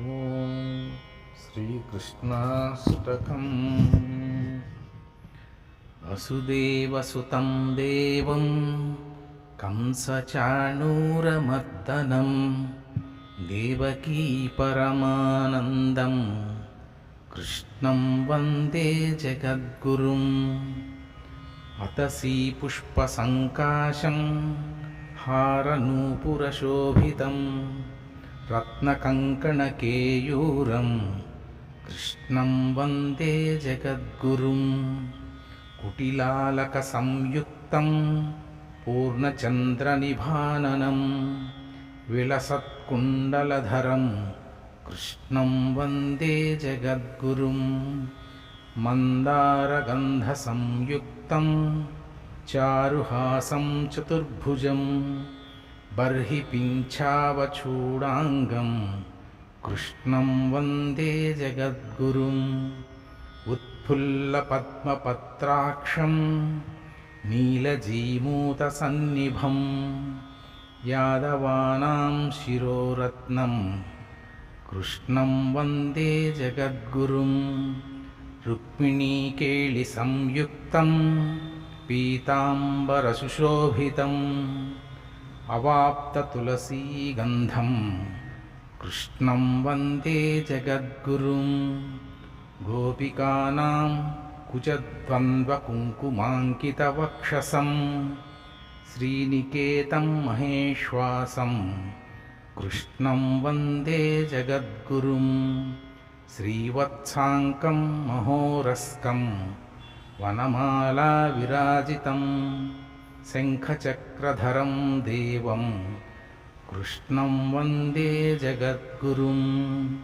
ॐ श्रीकृष्णाष्टकम्। वसुदेवसुतं देवं कंसचाणूरमर्दनं देवकी परमानन्दं कृष्णं वन्दे जगद्गुरुम्। अतसी पुष्पसङ्काशं हारनूपुरशोभितं रत्नकङ्कणकेयूरं कृष्णं वन्दे जगद्गुरुं कुटिलालकसंयुक्तं पूर्णचन्द्रनिभाननं विलसत्कुण्डलधरं कृष्णं वन्दे जगद्गुरुम् मन्दारगन्धसंयुक्तं चारुहासं चतुर्भुजं बर्हि पिञ्छावचूडाङ्गं कृष्णं वन्दे जगद्गुरुम् उत्फुल्लपद्मपत्राक्षं नीलजीमूतसन्निभं यादवानां शिरोरत्नं कृष्णं वन्दे जगद्गुरुम् रुक्मिणीकेलिसंयुक्तं पीताम्बरसुशोभितम् अवाप्ततुलसीगन्धं कृष्णं वन्दे जगद्गुरुं गोपिकानां कुचद्वन्द्वकुङ्कुमाङ्कितवक्षसं श्रीनिकेतं महेश्वासं कृष्णं वन्दे जगद्गुरुम्। श्रीवत्साङ्कं महोरस्कं वनमालाविराजितं शङ्खचक्रधरं देवं कृष्णं वन्दे जगद्गुरुम्।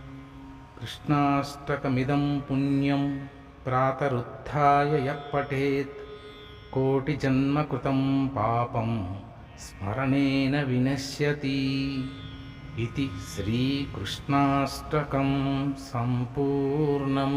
कृष्णाष्टकमिदं पुण्यं प्रातरुत्थाय यः पठेत् कोटिजन्मकृतं पापं स्मरणेन विनश्यति। इति श्रीकृष्णाष्टकं सम्पूर्णम्